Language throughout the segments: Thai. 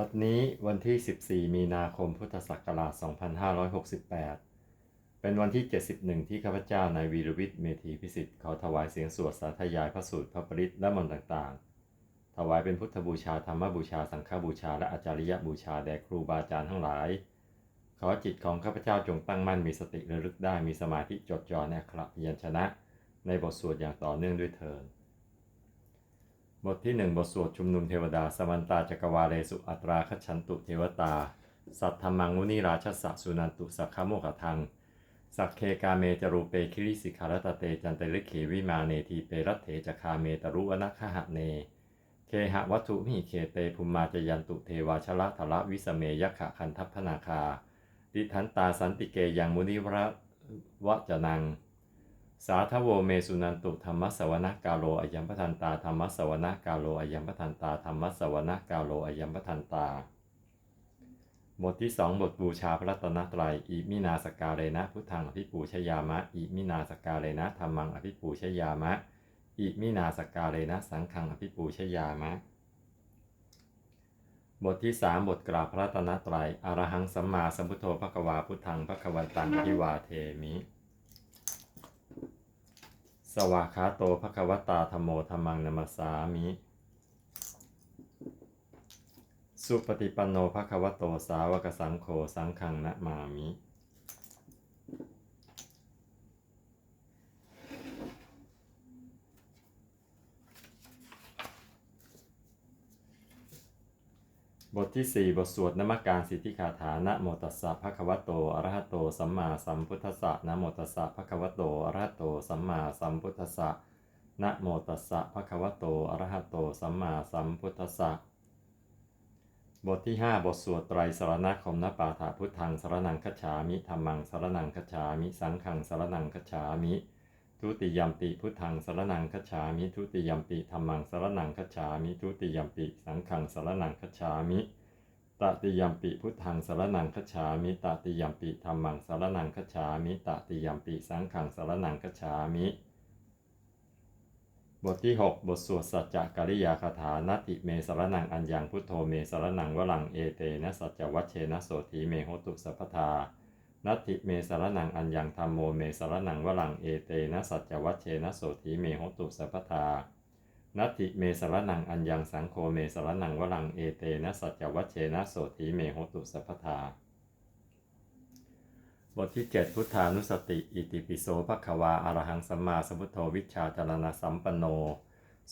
บัดนี้วันที่ 14 มีนาคมพุทธศักราช 2568 เป็นวันที่ 71 ที่ข้าพเจ้านายวีรวิทย์เมธีพิสิทธิ์ขอถวายเสียงสวดสาธยายพระสูตรพระปริตและมนต์ต่างๆ ถวายเป็นพุทธบูชาธรรมบูชาสังฆบูชาและอาจาริยบูชาแด่ครูบาอาจารย์ทั้งหลาย ขอจิตของข้าพเจ้าจงตั้งมั่นมีสติระลึกได้มีสมาธิจดจ่อในอักขระพยัญชนะ ในบทสวดอย่างต่อเนื่องด้วยเถิด บทที่หนึ่งบทสวดชุมนุมเทวดา สมันตาจักรวาเลสุอัตราคชันตุเทวตา สัทธรรมังมุนิราชสะสุนันตุสักขโมกทัง สักเคกาเมจรูเปคิริสิขารตเตจันเตลิเขวิมาเนทีเปรัตเถจคาเมตรุวนะคหะเน เคหะวัตถุมิเคเตภุมมาจยันตุเทวาชละทละวิสเมยขะคันทัพพนาคาดิทันตาสันติเกยังมุนิวระวะจนัง สาทโวเมสุนันตุธรรมสวนะกาโลอยัมปทันตาธรรมสวนะกาโลอยัมปทันตาธรรมสวนะกาโลอยัมปทันตา บทที่สองบทบูชาพระรัตนตรัยอิมินาสกาเลนะพุทธังอภิปูชยามะอิมินาสกาเลนะธรรมังอภิปูชยามะอิมินาสกาเลนะสังฆังอภิปูชยามะ บทที่สามบทกราบพระรัตนตรัยอรหังสัมมาสัมพุทโธภควาพุทธังภควันตังอภิวาเทมิ สวากขาโตภควตาธรรมโมธรรมังนัมสสามิ สุปฏิปันโนภควโตสาวกสังโฆสังฆังนะมามิ บทที่ 4 บทสวดนมักการสิทธิคาถานะโมตัสสะภะคะวะโตอะระหะโต สัมมาสัมพุทธัสสะนะโมตัสสะภะคะวะโตอะระหะโต สัมมาสัมพุทธัสสะนะโมตัสสะภะคะวะโตอะระหะโต สัมมาสัมพุทธัสสะบทที่ 5 บทสวดไตรสรณคมนปาฐาพุทธังสรนังคัจฉามิธรรมังสรนังคัจฉามิ สังฆังสรนังคัจฉามิ ทุติยมปิพุทธังสารนังคัจฉามิ ทุติยมปิธรรมังสารนังคัจฉามิ ทุติยมปิสังฆังสารนังคัจฉามิตติยมปิพุทธังสารนังคัจฉามิตติยมปิธรรมังสารนังคัจฉามิตติยมปิสังฆังสารนังคัจฉามิ บทที่ 6 บทสวดสัจจกริยาคาถานาติเมสารนังอัญญังพุทโธเมสารนังวลังเอเตนะสัจวัชเชนะโสธีเมโหตุสัพพทา นัตถิเมสรนังอัญญังธรรมโมเมสรนังวลังเอเตนะสัจจวัชเชนะโสธีเมโหตุสัพพทานัตถิเมสรนังอัญญังสังโฆเมสรนังวลังเอเตนะสัจจวัชเชนะโสธีเมโหตุสัพพทาบทที่ 7 พุทธานุสติ อิติปิโสภควาอรหังสัมมาสัมพุทโธวิชาจารณสัมปันโน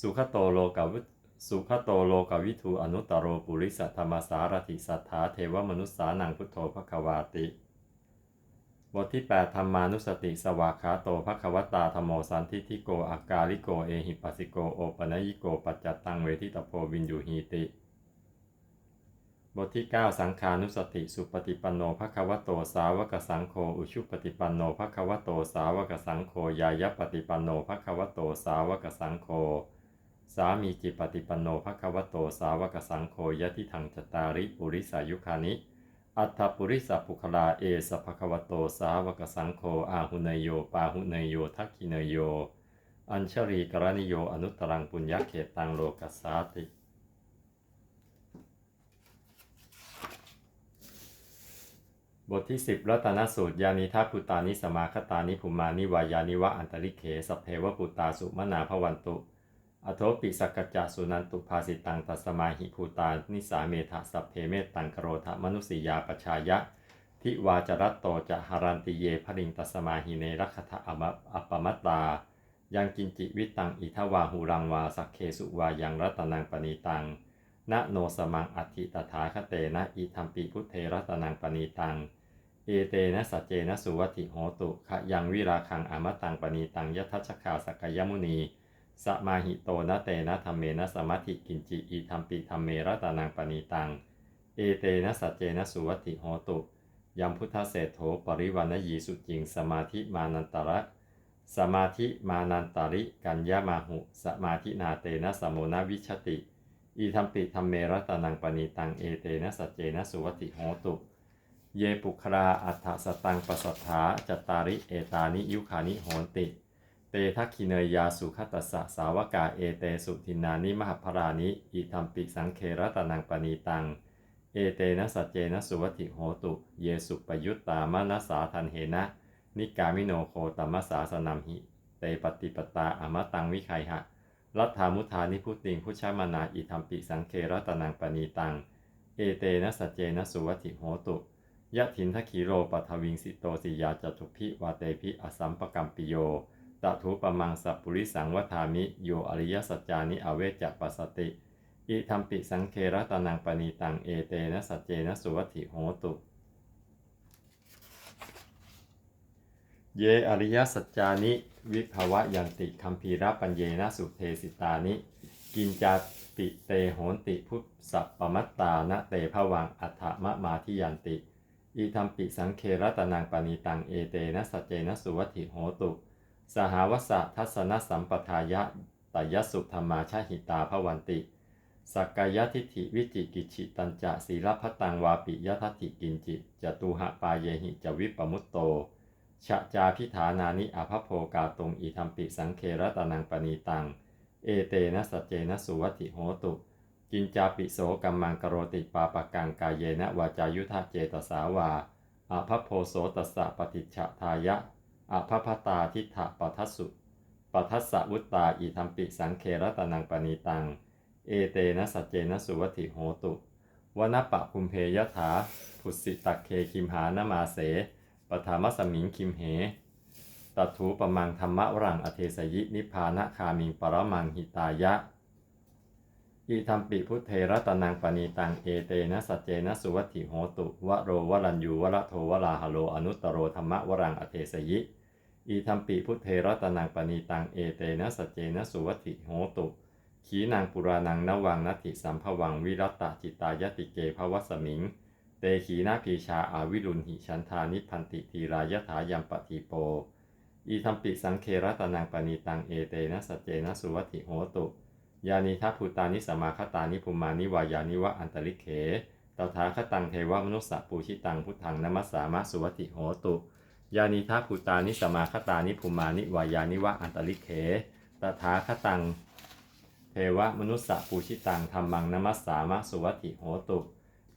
สุขโตโลกวิสุขโตโลกวิทูอนุตตโรปุริสัทธรรมสารถิสัทธาเทวมนุษสานังพุทโธภควาติ บทที่ 8 ธรรมานุสติสวากขาโตภควตาธรรมโมสันทิทิโกอากาลิโกเอหิปัสสิโกโอปนยิโกปัจจตังเวทิตโพวินยูหีติ บทที่ 9 สังขานุสติสุปฏิปันโนภควโตสาวกสังโฆอุชุปฏิปันโนภควโตสาวกสังโฆยายปฏิปันโนภควโตสาวกสังโฆสามีจิปฏิปันโนภควโตสาวกสังโฆยะทิทังจตาริปุริสายุคานิ อัตถปุริสัพพุคลาเอสภควโตสาวกสังโฆอาหุเนยโยปาหุเนยโยทักขิเนยโย อัญชรีกรณิโยอนุตตรังปุญญเขตังโลกัสสาติ บทที่ 10รัตนสูตรยานิทัพุตานิสมาคตานิภุมานิวายานิวะอันตริเขสัพเพวปุตตาสุมนาภวันตุ อโทปิสกกจจสุนันตุภาสิตังตัสมาหิภูตานิสาเมทะสัพเพเมตังกโรธมนุสียาปชายะ ทิวาจรัตโตจะหารันติเยพริงตัสมาหิเนรัคทะอมะอัปปมัตตา ยังกินจิวิตังอิทวาหูรังวาสักเคสุวายังรัตนังปณีตัง นะโนสมังอัติตถาคเตนะอิทัมปิพุทเทรัตนังปณีตัง เอเตนะสัจเจนะสุวัติโหตุขยังวิราคังอมตังปณีตังยทัชคาสกยมุนี สมาหิโตนะเตนะธรรมเมนะสมัติกินจิอิทัมปิธรรมเมรัตนังปณีตัง เอเตนะสัจเจนะสุวัติโหตุยัมพุทธเศรษโถปริวันยีสุจิง สมาธิมานันตระสมาธิมานันตาริกัญญามาหุ สมาธินาเตนะสมโมนวิชติ อีทัมปิธรรมเมรัตนังปณีตังเอเตนะสัจเจนะสุวัติโหตุ เยปุคราอัฏฐสตังปสัทธาจตาริเอตานิยุคานิโหนติ เตทักขิเนยยาสุขตัสสะสาวกาเอเตสุทินานิมหพรานิอิทัมปิสังเครตนังปณีตัง เอเตนะสัจเจนะสุวัติโหตุ เยสุปยุตตามนัสสาทันเหนะ นิกามิโนโคตมัสสาสนัมหิ เตปฏิปตาอมตังวิไคหะ รัฐามุทานิพุติงพุชามานาอิธรรมปิสังเครตนังปณีตัง เอเตนะสัจเจนะสุวัติโหตุยะถินทคีโรปัทวิงสิโตสิยาจตุพิวาเตพิอสัมปกัมปิโย ตถุปมังสัพปุริสังวทามิโยอริยสัจจานิอเวจจปัสสติ อิธรรมปิสังเครัตนังปณีตังเอเตนะสัจเจนะสุวัติโหตุ เยอริยสัจจานิวิภวะยันติคัมภีระปัญเยนะสุเทสิตานิ กินจาปิเตโหนติพุทธสัพปมัตตานะเตภวังอัฏฐมะมาทิยันติอีธรรมปิสังเครัตนังปณีตังเอเตนะสัจเจนะสุวัติโหตุ สหวสะทัศนสัมปทายะตยสุธรรมาชาหิตาภวันติ สักกายทิฏฐิวิจิกิจฉิตัญจะศีลพัตังวาปิยทัติกินจิจตุหะปาเยหิจวิปมุตโตชะจาพิฐานานิอภพโภกาตุงอิธรรมปิสังเครตนังปณีตัง เอเตนะสัจเจนะสุวัติโหตุ กินจาปิโสกัมมังกโรติปาปกังกายเยนะวาจายุทธเจตสาวาอภพโพโสตัสสะปฏิจฉทายะ อภพตาทิฏฐปัทัสสุปัทัสสะวุตตาอิธรรมปิสังเครัตนังปณีตัง เอเตนะสัจเจนะสุวัติโหตุวนปะคุมเพยถาผุสิตักเคคิมหานมาเสปฐามสมิงคิมเหตัถูปมังธรรมวรังอเทสยินิพพานะคามิงปรมังหิตายะ อิธรรมปิพุทเทรตนังปณีตังเอเตนะสัจเจนะสุวัติโหตุวโรวรัญยูวระโทวราหโลอนุตตโรธรรมวรังอเทสยิอิธรรมปิพุทเทรตนังปณีตังเอเตนะสัจเจนะสุวัติโหตุขีนางปุรานังนวังนัตถิสัมภวังวิรัตตจิตายติเกภวสมิง เตขีนาพีชาอาวิรุณหิชันธานิพันติทีรายถายัมปติโป อีธรรมปิสังเครตนังปณีตังเอเตนะสัจเจนะสุวัติโหตุ ยานิทัพพุตานิสมาคตานิภูมานิวายานิวะอันตริเขตถาคตังเทวมนุสสะปูชิตังพุทธังนมัสสามะสุวัติโหตุ ยานิทัพพุตานิสมาคตานิภูมานิวายานิวะอันตริเขตถาคตังเทวมนุสสะปูชิตังธรรมังนมัสสามะสุวัติโหตุ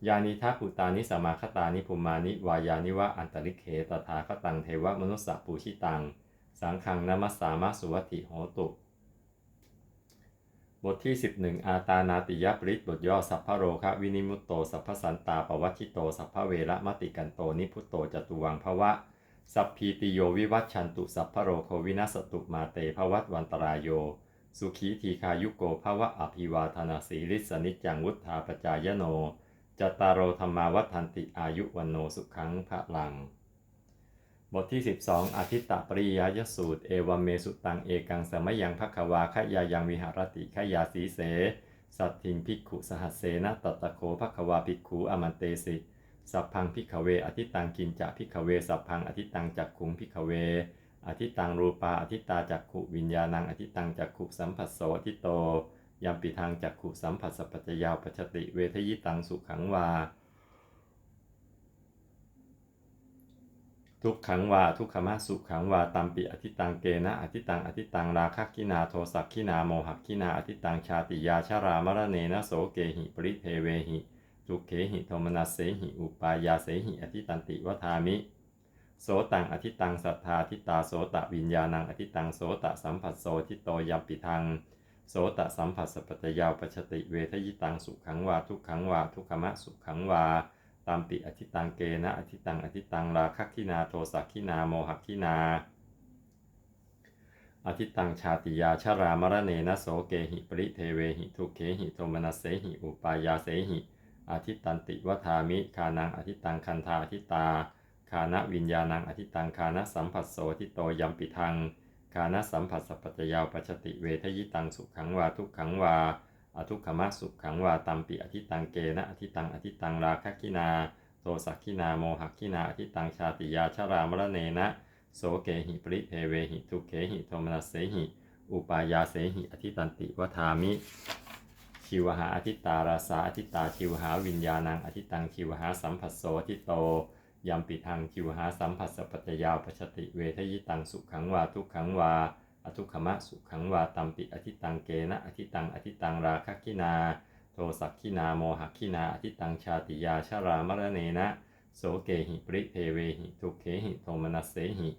ยานิทัพพุตานิสมาคตานิภูมานิวายานิวะอันตริเขตถาคตังเทวมนุสสะปูชิตัง สังฆังนมัสสามะสุวัติโหตุ บทที่ 11 อาตานาติยปริตบทย่อสัพพโรคะวินิมุตโต สัพพสันตาปวัชิโต สัพพเวระมติกันโต นิพุตโตจตุวังภวะ สัพพีติโยวิวัชชันตุ สัพพโรโควินัสตุมาเตภวัตวันตรายโย สุขีทีคายุโกภวะอภิวาธนาสีลิสนิจังวุธาปจายโนจตตารโรธรรมาวัฏันติอายุวันโนสุขังพระลัง บทที่ 12อาทิตตปริยยสูตร เอวัเมสุตัง เอกังสมยังพักวาขยายังวิหารติขยาสีเส สัตถิงภิกขุสหัสเสนะตัตะโคพักวาภิกขุอมันเตสิ สัพพังพิกเว อธิตังกินจะพิกเว สัพพังอธิตังจักขุงพิกเว อธิตังรูปาอธิตาจักขุวิญญาณังอธิตังจักขุสัมผัสโสอธิโตยัมปิทางจักขุสัมผัสสพปัจจยาวปัจจติเวทยิตังสุขังวา ทุกขังวาทุกขมะสุขังวาตัมปิอธิตังเกนะอธิตังอธิตังราคะกินาโทสักขินาโมหกินาอธิตังชาติยาชารามรเนนะโสเกหิปริเทเวหิทุกเขหิโทมนัสเสหิอุปายาเสหิอธิตันติวทามิ โสตังอธิตังสัทธาทิตาโสตะวิญญาณังอธิตังโสตะสัมผัสโสทิโตยัมปิทังโสตะสัมผัสสพปัจจยาวปัจจติเวทยิตังสุขังวาทุกขังวาทุกขมะสุขังวา ตามปิอธิตังเกนะอธิตังอธิตังราคะกินาโทสักขินาโมหกินาอธิตังชาติยาชารามรเนนะโสเกหิปริเทเวหิทุเขหิโทมนัสเสหิอุปายาเสหิอธิตันติวทามิคานังอธิตังคันธาอธิตาคานะวิญญาณังอธิตังคานะสัมผัสโสทิโตยัมปิทังคานะสัมผัสสพปัจจยาวปัจจติเวทยิตังสุขังวาทุกขังวา อทุกขมะสุขขังวาตัมปิอธิตังเกนะอธิตังอธิตังราคะกินาโทสักขินาโมหกินาอธิตังชาติยาชารามรเนนะโสเกหิปริเทเวหิทุเขหิโทมนัสเสหิ อุปายาเสหิอธิตันติวทามิชิวหาอธิตาราสาอธิตาชิวหาวิญญาณังอธิตังชิวหาสัมผัสโสทิโตยัมปิทังชิวหาสัมผัสสปัจจยาวปัจจติเวทยิตังสุขังวาทุกขังวา อทุกขมะสุขังวาตัมปิอธิตังเกนะอธิตังอธิตังราคะกินาโทสักขินาโมหขินาอธิตังชาติยาชารามรเนนะโสเกหิปริเทเวหิทุเขหิโทมนัสเสหิ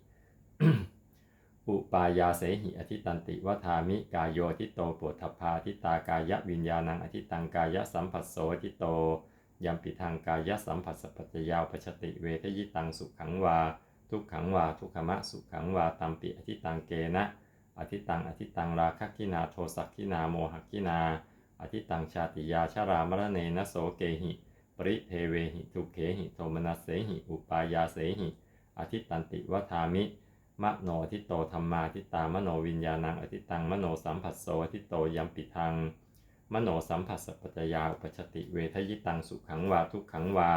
อุปายาเสหิอธิตันติวัฏามิกายโยทิโตปุถพาทิตากายวิญญาณังอธิตังกายสัมผัสโสทิโตยัมปิทางกายสัมผัสสปัจจยาวปชติเวทยิตังสุขังวา ทุกขังวาทุกขมะสุขังวาตัมปิอธิตังเกนะ อธิตัง อธิตัง ราคะกินา โทสักกินา โมหกินา อธิตัง ชาติยาชารามรเนนะโสเกหิ ปริเทเวหิ ทุเขหิ โทมนัสเสหิ อุปายาเสหิ อธิตันติวัามิ มโนทิโตธรรมาทิตามโนวิญญาณัง อธิตัง มโนสัมผัสโสทิโตยัมปิทัง มโนสัมผัสสปัจจยาอุปชติเวทยิตัง สุขังวา ทุกขังวา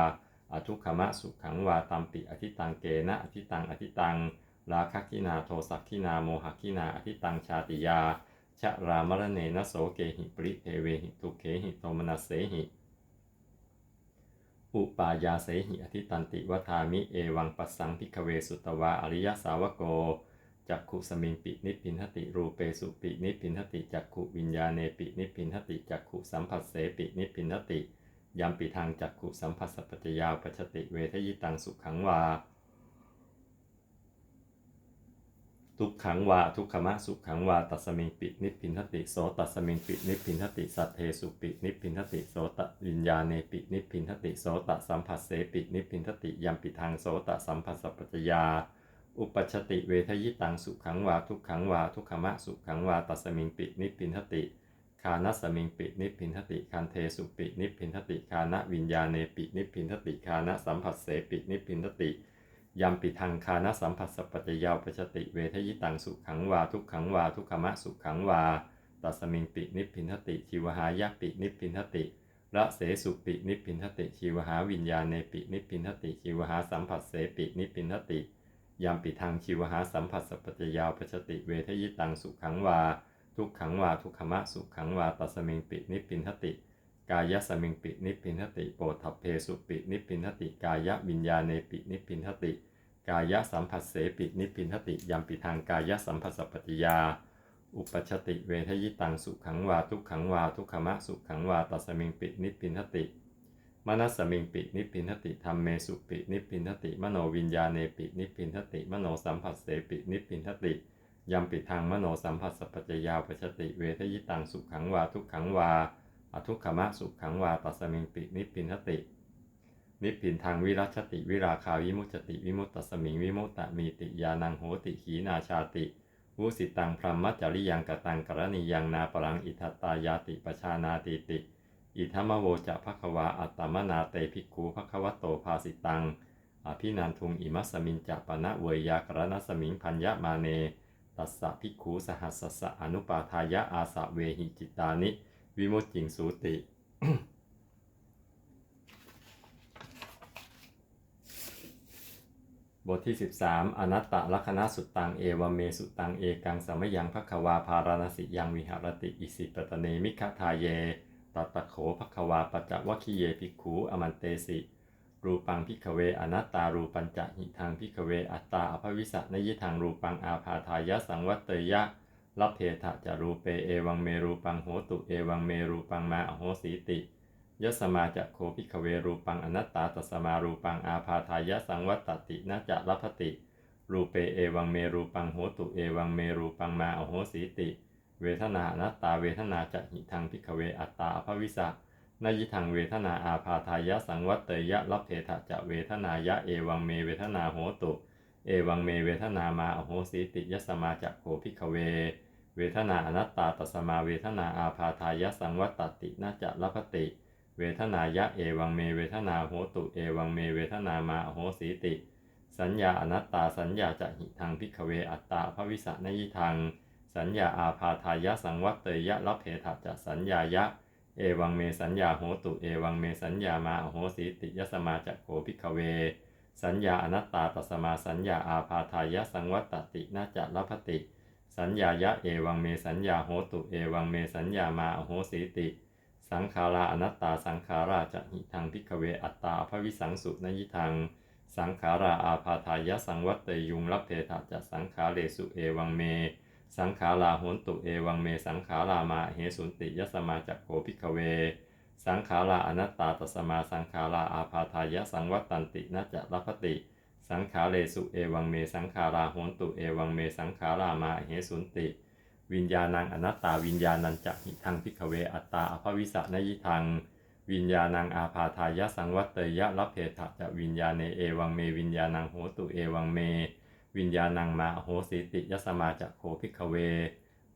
อทุกขมะสุขังวาตัมปิ อธิตัง เกนะ อธิตัง อธิตัง ราคะกินาโทสักกินาโมหกินาอธิตังชาติยาชะรามรเนนโสเกหิปริเทเวหิทุเขหิโทมนัสเสหิอุปายาเสหิอธิตันติวัฏามิเอวังปัสสังพิกเวสุตวาอริยสาวโกจักขุสมิงปินิพินหติรูเปสุปินิพินหติจักขุวิญญาเนปินิพินหติจักขุสัมผัสเสปินิพินหติยัมปิทางจักขุสัมผัสสปัจจยาวปชติเวทยิตังสุขังวา ทุกขังวาทุกขมะสุขังวาตัสมิงปินิพพินทติโสตัสมิงปินิพพินทติสัทเทสุปินิพพินทติโสตวิญญาเนปินิพพินทติโสตสัมผัสเสปินิพพินทติยัมปิทางโสตสัมผัสสปัจจยา อุปชติเวทยิตังสุขังวาทุกขังวาทุกขมะสุขังวาตัสมิงปินิพพินทติคานัสมิงปินิพพินทติคันเทสุปินิพพินทติคานะวิญญาเนปินิพพินทติคานะสัมผัสเสปินิพพินทติ ยัมปิทังคานะสัมผัสสปัจยาวปชติเวทยิตังสุขังวาทุกขังวาทุกขมะสุขังวาตัสมิงปินิพพินทติชีวหายะปินิพพินทติระเสสุปินิพพินทติชีวหาวิญญาเนปินิพพินทติชีวหาสัมผัสเสปินิพพินทติยัมปิทังชีวหาสัมผัสสปัจจยาวปชติเวทยิตังสุขังวา ทุกขังวาทุกขมะสุขังวาตัสมิงปินิพพินทติ กายสมิงปินิพินทติโปทัพเพสุปินิพินทติ กายวิญญาเนปินิพินทติ กายสัมผัสเสปินิพินทติยัมปิทางกายสัมผัสสปัจจยา อุปชติเวทยิตังสุขังวาทุกขังวาทุกขมะสุขังวาตัสมิงปินิพินทติมนัสมิงปินิพินทติธรรมเมสุปินิพินทติ มโนวิญญาเนปินิพินทติ มโนสัมผัสเสปินิพินทติยัมปิทางมโนสัมผัสสปัจจยาปชติเวทยิตังสุขังวาทุกขังวา อทุกขมะสุขังวาตัสมิงปินิพินทติ นิพินทางวิรัชติวิราคาวิมุจติวิมุตตสมิงวิมุตตมีติยานังโหติขีนาชาติวุสิตังพรหมจริยังกตังกรณียังนาปรังอิทัตตายาติปชานาติติ อิทัมโวจะภควาอัตตมนาเตภิกขุภควโตภาสิตัง อภินันทุงอิมัสมิงจะปะนะเวยากรณสมิงพัญญมาเน ตัสสะภิกขุสหัสสสะอนุปาทายะอาสะเวหิจิตานิ วิมุตติงสูติ บทที่ 13 อนัตตลักณะสุตตังเอวเมสุตังเอกังสมยังภควาภารณสิยังวิหารติอิสิปตเนมิคทาเยตัตตะโขภควาปัจจวคคีเยภิกขูอมันเตสิ รูปังพิกเวอนัตตารูปัญจะหิทางพิกเวอัตตาอภวิสะนยิทางรูปังอาภาทายะสังวัตเตยะ ลัพเพทะจารูเปเอวังเมรูปังโหตุเอวังเมรูปังมาอโหสีติยสมาจะโคพิกเวรูปังอนัตตาตสมารูปังอาภาทายะสังวัตตินาจะรัพติ รูเปเอวังเมรูปังโหตุเอวังเมรูปังมาอโหสีติ เวทนานัตตาเวทนาจะหิทางพิกเวอัตตาภวิสะนยิทางเวทนาอาภาทายะสังวัตเตยะลัพเพทะจะเวทนายะเอวังเมเวทนาโหตุ เอวังเมเวทนามาอโหสีติยสมาจะโคพิกเว เวทนาอนัตตาตสมาเวทนาอาภาทายสังวัตตินาจะรพติ เวทนายะเอวังเมเวทนาโหตุเอวังเมเวทนามาโหสีติ สัญญาอนัตตาสัญญาจะหิทางพิกเวอัตตาภวิสะนยิทางสัญญาอาภาทายะสังวัตเตยะรับเพถะจะสัญญายะ เอวังเมสัญญาโหตุเอวังเมสัญญามาโหสีติยสมาจะโขพิกเว สัญญาอนัตตาตสมาสัญญาอาภาทายะสังวัตตินาจะรับพติ สัญญายะเอวังเมสัญญาโหตุเอวังเมสัญญามาโหสีติ สังขาราอนัตตาสังขาราจะหิทางพิกเวอัตตาภวิสังสุนยิทางสังขาราอาภาทายะสังวัตเตยุงรับเพถะจะสังขาเรสุเอวังเม สังขาราโหตุเอวังเมสังขารามาเหสุนติยสมาจักโขพิกเว สังขาราอนัตตาตสมาสังขาราอาพาทายะสังวัตตันตินัจจะรพติ สังขาเรสุเอวังเมสังขาราโหนตุเอวังเมสังขารามาเหสุนติ วิญญาณังอนัตตาวิญญาณัญจะหิทังพิกเวอัตตาอภวิสะนยิทัง วิญญาณังอาพาทายะสังวัตเตยะรับเพทะจะวิญญาณเอวังเมวิญญาณังโหตุเอวังเม วิญญาณังมาโหสิติยสมาจะโคพิกเว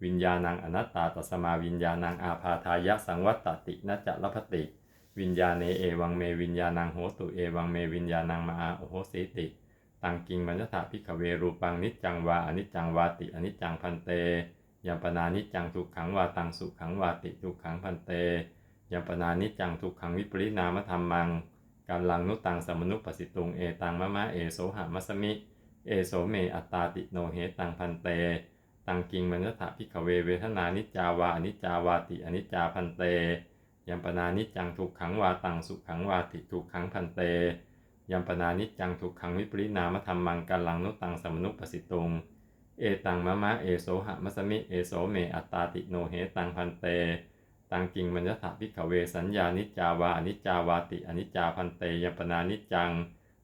วิญญาณังอนัตตาตสมาวิญญาณังอาพาทายะสังวัตตินัจจะรพติ วิญญาณเอวังเมวิญญาณังโหตุเอวังเมวิญญาณังมาอาโหสิติตังกิงมัญญถาพิกเวรูปังนิจจังวาอนิจจังวาติอนิจจังพันเตยัมปนานิจจังทุกขังวาตังสุขังวาติทุกขังพันเตยัมปนานิจจังทุกขังวิปริณามธรรมังการลังนุตังสมนุปสิตุงเอตังมะมะเอโสหามัสมิ เอโสเมอัตตาติโนเหตังพันเต ตังกิงมัญญถาพิกเวเวทนานิจจาวาอนิจจาวาติอนิจจาพันเตยัมปนานิจจังทุกขังวาตังสุขังวาติทุกขังพันเตยัมปนานิจจังทุกขังวิปริณามธรรมังกัลังนุตังสมนุปสิตุงเอตังมะมะเอโสหะมัสมิเอโสเมอัตตาติโนเหตังพันเต ตังกิงมัญญถาพิกเวสัญญานิจจาวาอนิจจาวาติอนิจจาพันเตยัมปนานิจจัง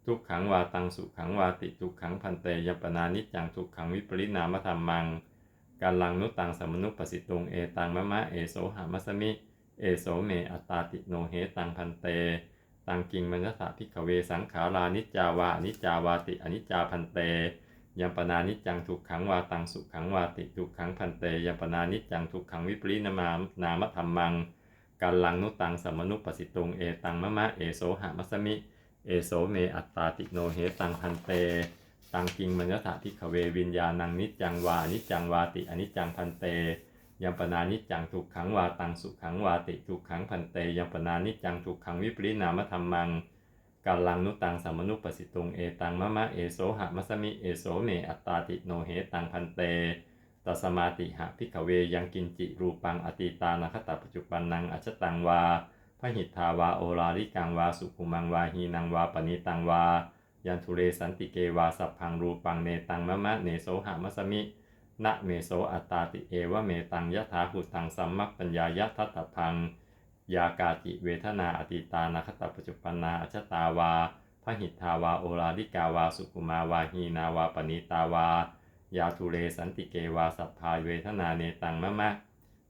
ทุกขังวาตังสุขังวาติทุกขังพันเตยัมปนานิจจังทุกขังวิปริณามธรรมัง กัลลังนุตังสมนุปสิตุงเอตังมะมะเอโสหะมัสมิ เอโสเมอัตตาติโนเหตังพันเต ตังกิงมัญญถาพิกเวสังขารานิจาวาอนิจาวาติอนิจจาพันเตยัมปนานิจังทุกขังวาตังสุขังวาติทุกขังพันเตยัมปนานิจังทุกขังวิปริณามานามธรรมังกัลลังนุตังสมนุปสิตุงเอตังมะมะเอโสหะมัสมิ เอโสเมอัตตาติโนเหตังพันเต ตังกิงมัญญถาพิกเววิญญาณังนิจจังวานิจจังวาติอนิจจังพันเตยัมปนานิจจังทุกขังวาตังสุขังวาติทุกขังพันเตยัมปนานิจจังทุกขังวิปริณามธรรมังกัลลังนุตังสัมมนุปสิตุงเอตังมะมะเอโสหะมัสมิเอโสเมอัตตาติโนเหตังพันเตตัสมาติหะพิกเวยังกินจิรูปังอติตานาคตปัจจุปันนังอชตังวาพหิทธาวาโอราริกังวาสุขุมังวาหีนังวาปณิตังวา ยันทุเรสันติเกวาสัพพังรูปังเนตังมะมะเนโสหะมัสมินะเมโสอัตตาติเอวะเมตังยะถาหุตังสัมมัปปัญญายะทัตถพัง ยากาจิเวทนาอติตานาคตปัจจุปนาอชตาวาพหิทธาวาโอราริกาวาสุขุมาวาหีนาวาปณิตาวา ยาทุเรสันติเกวาสัพพายเวทนาเนตังมะมะ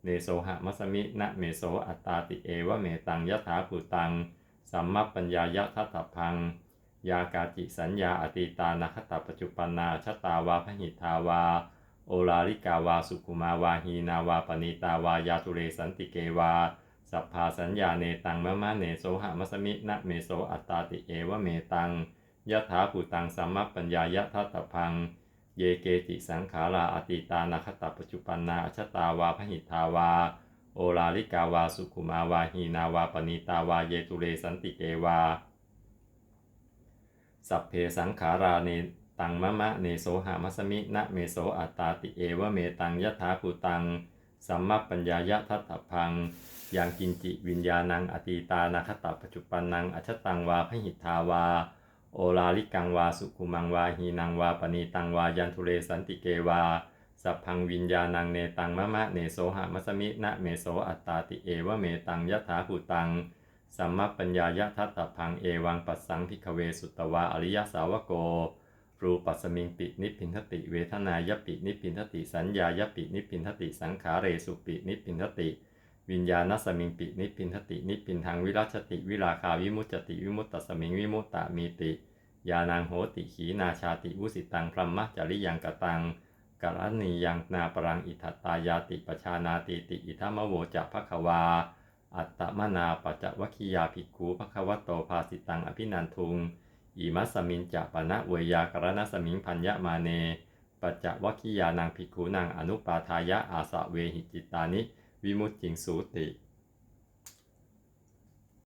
เนโสหะมัสมินะเมโสอัตตาติเอวะเมตังยะถาภูตังสัมมัปปัญญายะทัตถพัง ยากาจิสัญญาอติตานาคตปัจจุปันนาชตาวาพหิทาวา โอลาริกาวาสุขุมาวาหีนาวาปณิตาวายาทุเรสันติเกวา สัพพาสัญญาเนตังมะมะเนโสหะมัสมินะเมโสอัตตาติเอวะเมตังยะถาภูตังสัมมปัญญายะทัตพัง เยเกติสังขาราอติตานาคตปัจจุปันนาชตาวาพหิทาวา โอลาลิกาวาสุขุมาวาหีนาวาปณิตาวาเยตุเรสันติเกวา สัพเพสังขาราเนตังมะมะเนโสหามัสมินะเมโสอัตตาติเอวะเมตังยะถาภูตัง สัมมัปปัญญายะทัตถพังยังกินจิวิญญาณังอติตานาคตปัจจุปันนังอชตังวาพหิทาวา โอลาลิกังวาสุขุมังวาหีนังวาปณีตังวายันทุเรสันติเกวา สัพพังวิญญาณังเนตังมะมะเนโสหะมัสมินะเมโสอัตตาติเอวะเมตังยะถาภูตัง สัมมัปปัญญายะทัตตพังเอวังปัสสังพิกเวสุตวาอริยสาวโก รูปัสมิงปินิพินทติ เวทนายปินิพินทติ สัญญายปินิพินทติ สังขาเรสุปินิพินทติ วิญญาณสมิงปินิพินทติ นิพินทางวิรัชติ วิราคาวิมุตติวิมุตตสมิงวิมุตตามีติยานางโหติขีนาชาติวุสิตังพรหมจริยังกตังกรณียังนาปรังอิทัตตายาติปชานาติติ อิทัมโวจะภควา อัตตมนาปัจจวัคคียาภิกขุภควโตภาสิตังอภินันทุงอิมัสมินจะปะนะเวยากรณสมิงพัญญามาเน ปัจจวัคคียานางภิกขุนางอนุปาทายะอาสะเวหิจิตานิ วิมุตติงสูติ